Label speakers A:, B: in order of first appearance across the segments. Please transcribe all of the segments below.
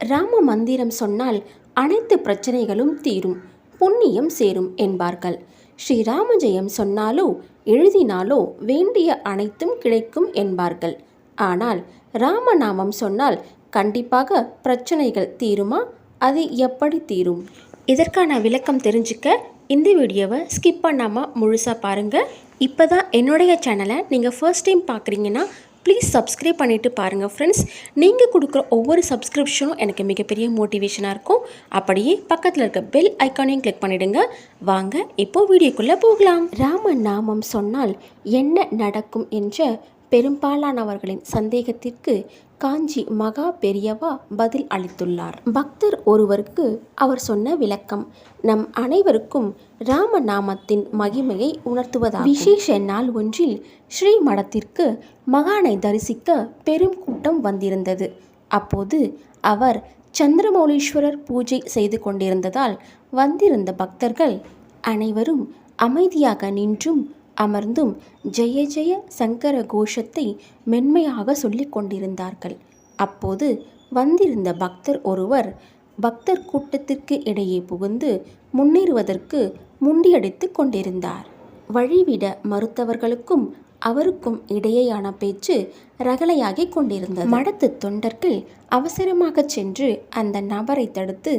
A: ராம மந்திரம் சொன்னால் அனைத்து பிரச்சனைகளும் தீரும் புண்ணியம் சேரும் என்பார்கள். ஸ்ரீராம ஜெயம் சொன்னாலோ எழுதினாலோ வேண்டிய அனைத்தும் கிடைக்கும் என்பார்கள். ஆனால் ராமநாமம் சொன்னால் கண்டிப்பாக பிரச்சனைகள் தீருமா? அது எப்படி தீரும்? இதற்கான விளக்கம் தெரிஞ்சுக்க இந்த வீடியோவை ஸ்கிப் பண்ணாமல் முழுசாக பாருங்கள் இப்போ தான் என்னுடைய சேனலை நீங்கள் ஃபர்ஸ்ட் டைம் பார்க்குறீங்கன்னா ப்ளீஸ் சப்ஸ்கிரைப் பண்ணிவிட்டு பாருங்கள் ஃப்ரெண்ட்ஸ் நீங்கள் கொடுக்குற ஒவ்வொரு சப்ஸ்கிரிப்ஷனும் எனக்கு மிகப்பெரிய மோட்டிவேஷனாக இருக்கும். அப்படியே பக்கத்தில் இருக்க பெல் ஐக்கானையும் கிளிக் பண்ணிடுங்க. வாங்க இப்போது வீடியோக்குள்ளே போகலாம். ராம நாமம் சொன்னால் என்ன நடக்கும் என்ற பெரும்பாலானவர்களின் சந்தேகத்திற்கு காஞ்சி மகா பெரியவா பதில் அளித்துள்ளார். பக்தர் ஒருவருக்கு அவர் சொன்ன விளக்கம் நம் அனைவருக்கும் ராம நாமத்தின் மகிமையை உணர்த்துவதாகும். விசேஷ நாள் ஒன்றில் ஸ்ரீ மடத்திற்கு மகானை தரிசிக்க பெரும் கூட்டம் வந்திருந்தது. அப்போது அவர் சந்திரமௌலீஸ்வரர் பூஜை செய்து கொண்டிருந்ததால் வந்திருந்த பக்தர்கள் அனைவரும் அமைதியாக நின்றும் அமர்ந்தும் ஜெய ஜெய சங்கர கோஷத்தை மென்மையாக சொல்லிக் கொண்டிருந்தார்கள். அப்போது வந்திருந்த பக்தர் ஒருவர் பக்தர் கூட்டத்திற்கு இடையே புகுந்து முன்னேறுவதற்கு முண்டியடித்து கொண்டிருந்தார். வழிவிட மறுத்தவர்களுக்கும் அவருக்கும் இடையேயான பேச்சு ரகலையாகி கொண்டிருந்தது. மடத்து தொண்டர்கள் அவசரமாக சென்று அந்த நபரை தடுத்து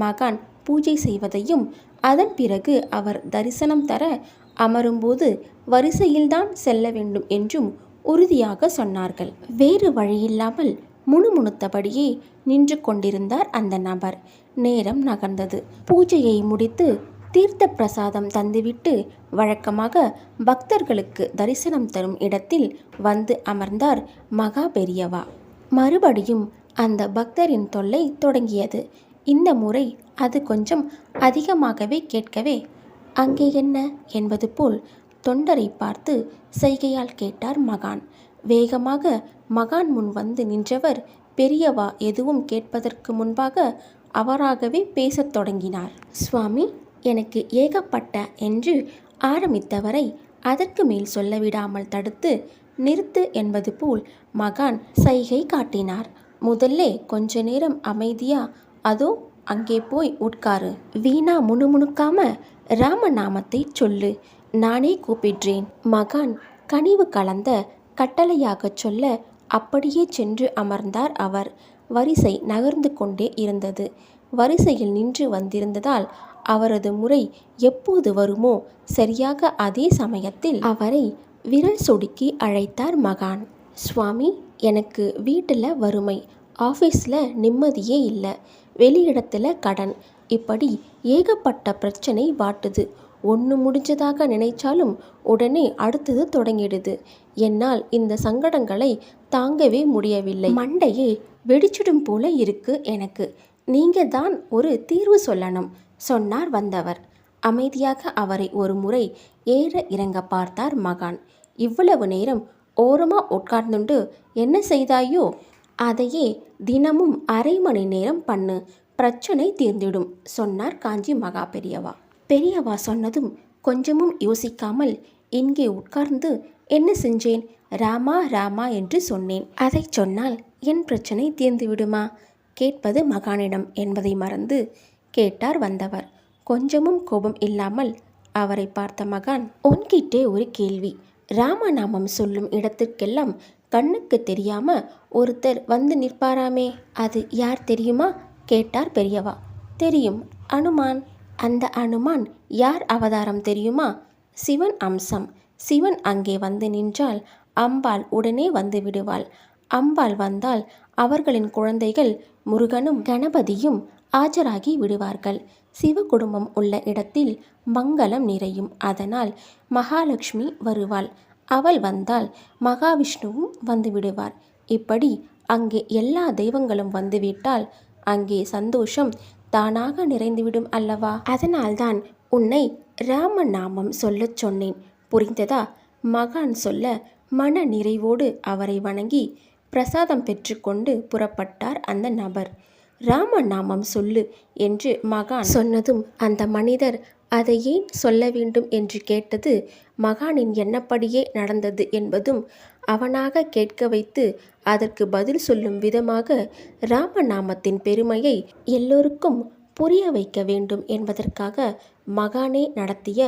A: மகான் பூஜை செய்வதையும் அதன் பிறகு அவர் தரிசனம் தர அமரும்போது வரிசையில்தான் செல்ல வேண்டும் என்றும் உறுதியாக சொன்னார்கள். வேறு வழியில்லாமல் முணுமுணுத்தபடியே நின்று கொண்டிருந்தார் அந்த நபர். நேரம் நகர்ந்தது. பூஜையை முடித்து தீர்த்த பிரசாதம் தந்துவிட்டு வழக்கமாக பக்தர்களுக்கு தரிசனம் தரும் இடத்தில் வந்து அமர்ந்தார் மகா பெரியவா. மறுபடியும் அந்த பக்தரின் தொல்லை தொடங்கியது. இந்த முறை அது கொஞ்சம் அதிகமாகவே கேட்கவே அங்கே என்ன என்பது போல் தொண்டரை பார்த்து செய்கையால் கேட்டார் மகான். வேகமாக மகான் முன் வந்து நின்றவர் பெரியவா எதுவும் கேட்பதற்கு முன்பாக அவராகவே பேசத் தொடங்கினார். சுவாமி எனக்கு ஏகப்பட்ட என்று ஆரம்பித்தவரை அதற்கு மேல் சொல்லவிடாமல் தடுத்து நிறுத்து என்பது போல் மகான் சைகை காட்டினார். முதல்லே கொஞ்ச நேரம் அமைதியா அதோ அங்கே போய் உட்காரு. வீணா முணுமுணுக்காம ராமநாமத்தை சொல்லு. நானே கூப்பிடுறேன். மகான் கனிவு கலந்த கட்டளையாகச் சொல்ல அப்படியே சென்று அமர்ந்தார் அவர். வரிசை நகர்ந்து கொண்டே இருந்தது. வரிசையில் நின்று வந்திருந்ததால் அவரது முறை எப்போது வருமோ சரியாக அதே சமயத்தில் அவரை விரல் சொடுக்கி அழைத்தார் மகான். சுவாமி எனக்கு வீட்டில் வறுமை. ஆஃபீஸில் நிம்மதியே இல்லை. வெளியிடத்தில் கடன். இப்படி ஏகப்பட்ட பிரச்சனை வாட்டுது. ஒன்று முடிஞ்சதாக நினைச்சாலும் உடனே அடுத்தது தொடங்கிடுது. என்னால் இந்த சங்கடங்களை தாங்கவே முடியவில்லை. மண்டையே வெடிச்சிடும் போல இருக்கு எனக்கு. நீங்க தான் ஒரு தீர்வு சொல்லணும் சொன்னார் வந்தவர். அமைதியாக அவரை ஒரு முறை ஏற இறங்க பார்த்தார் மகான். இவ்வளவு நேரம் ஓரமாக உட்கார்ந்துண்டு என்ன செய்தாயோ? அதையே தினமும் அரை மணி நேரம் பண்ணு. பிரச்சனை தீர்ந்திடும் சொன்னார் காஞ்சி மகா பெரியவா. பெரியவா சொன்னதும் கொஞ்சமும் யோசிக்காமல் இங்கே உட்கார்ந்து என்ன செஞ்சேன்? ராமா ராமா என்று சொன்னேன். அதை சொன்னால் என் பிரச்சனை தீர்ந்து விடுமா கேட்பது மகானிடம் என்பதை மறந்து கேட்டார் வந்தவர். கொஞ்சமும் கோபம் இல்லாமல் அவரை பார்த்த மகான் உன்கிட்டே ஒரு கேள்வி. ராமநாமம் சொல்லும் இடத்திற்கெல்லாம் கண்ணுக்கு தெரியாம ஒருத்தர் வந்து நிற்பாராமே. அது யார் தெரியுமா? கேட்டார் பெரியவா. தெரியும் அனுமான். அந்த அனுமான் யார் அவதாரம் தெரியுமா? சிவன் அம்சம். சிவன் அங்கே வந்து நின்றால் அம்பாள் உடனே வந்து விடுவாள். அம்பாள் வந்தால் அவர்களின் குழந்தைகள் முருகனும் கணபதியும் ஆஜராகி விடுவார்கள். சிவ குடும்பம் உள்ள இடத்தில் மங்களம் நிறையும். அதனால் மகாலட்சுமி வருவாள். அவள் வந்தால் மகாவிஷ்ணுவும் வந்து விடுவார். இப்படி அங்கே எல்லா தெய்வங்களும் வந்துவிட்டால் அங்கே சந்தோஷம் தானாக நிறைந்துவிடும் அல்லவா? அதனால்தான் உன்னை ராம நாமம் சொல்லச் சொன்னேன். புரிந்ததா? மகான் சொல்ல மன நிறைவோடு அவரை வணங்கி பிரசாதம் பெற்றுக்கொண்டு புறப்பட்டார் அந்த நபர். ராம நாமம் சொல்லு என்று மகான் சொன்னதும் அந்த மனிதர் அதை ஏன் சொல்ல வேண்டும் என்று கேட்டது மகானின் எண்ணப்படியே நடந்தது என்பதும் அவனாக கேட்க வைத்து அதற்கு பதில் சொல்லும் விதமாக ராமநாமத்தின் பெருமையை எல்லோருக்கும் புரிய வைக்க வேண்டும் என்பதற்காக மகானே நடத்திய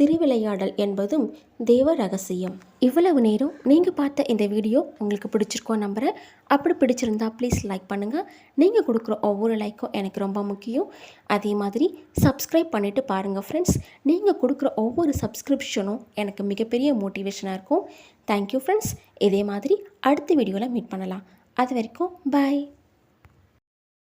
A: திருவிளையாடல் என்பதும் தேவ ரகசியம். இவ்வளவு நேரம் நீங்கள் பார்த்த இந்த வீடியோ உங்களுக்கு பிடிச்சிருக்கோம் நம்புகிறேன் அப்படி பிடிச்சிருந்தா ப்ளீஸ் லைக் பண்ணுங்கள் நீங்கள் கொடுக்குற ஒவ்வொரு லைக்கும் எனக்கு ரொம்ப முக்கியம். அதே மாதிரி சப்ஸ்கிரைப் பண்ணிவிட்டு பாருங்கள் ஃப்ரெண்ட்ஸ் நீங்கள் கொடுக்குற ஒவ்வொரு சப்ஸ்கிரிப்ஷனும் எனக்கு மிகப்பெரிய மோட்டிவேஷனாக இருக்கும். தேங்க்யூ ஃப்ரெண்ட்ஸ் இதே மாதிரி அடுத்த வீடியோவில் மீட் பண்ணலாம். அது வரைக்கும் பாய்